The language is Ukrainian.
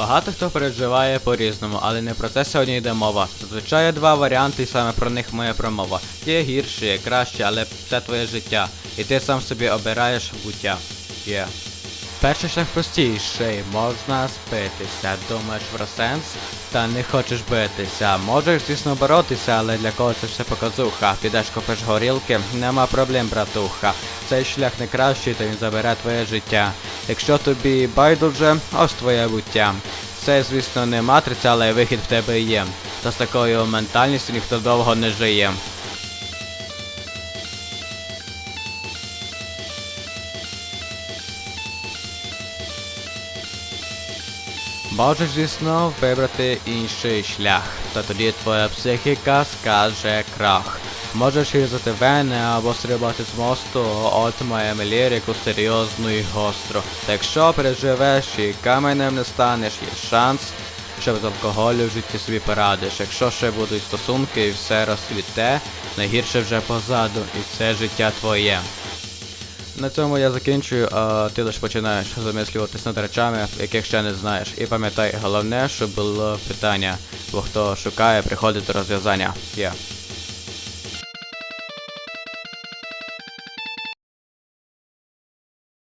Багато хто переживає по-різному, але не про це сьогодні йде мова. Зазвичай є два варіанти, і саме про них моя промова. Є гірші, є краще, але це твоє життя. І ти сам собі обираєш буття. Є. Перший шлях простіший, можна спитися. Думаєш про сенс? Та не хочеш битися. Можеш, звісно, боротися, але для кого це все показуха. Підеш купиш горілки, нема проблем, братуха. Цей шлях не кращий, то він забере твоє життя. Якщо тобі байдуже, ось твоє буття. Це, звісно, не матриця, але вихід в тебе є. Та з такою ментальністю ніхто довго не жиє. Можеш, звісно, вибрати інший шлях, та тоді твоя психіка скаже крах. Можеш різати вени або стрибати з мосту, от маємо лірику серйозну і гостру. Та якщо переживеш і каменем не станеш, є шанс, що без алкоголю в житті собі порадиш. Якщо ще будуть стосунки і все розцвіте, найгірше вже позаду, і це життя твоє. На цьому я закінчую, а ти лише починаєш замислюватись над речами, яких ще не знаєш. І пам'ятай, головне, щоб було питання, бо хто шукає, приходить до розв'язання. Є.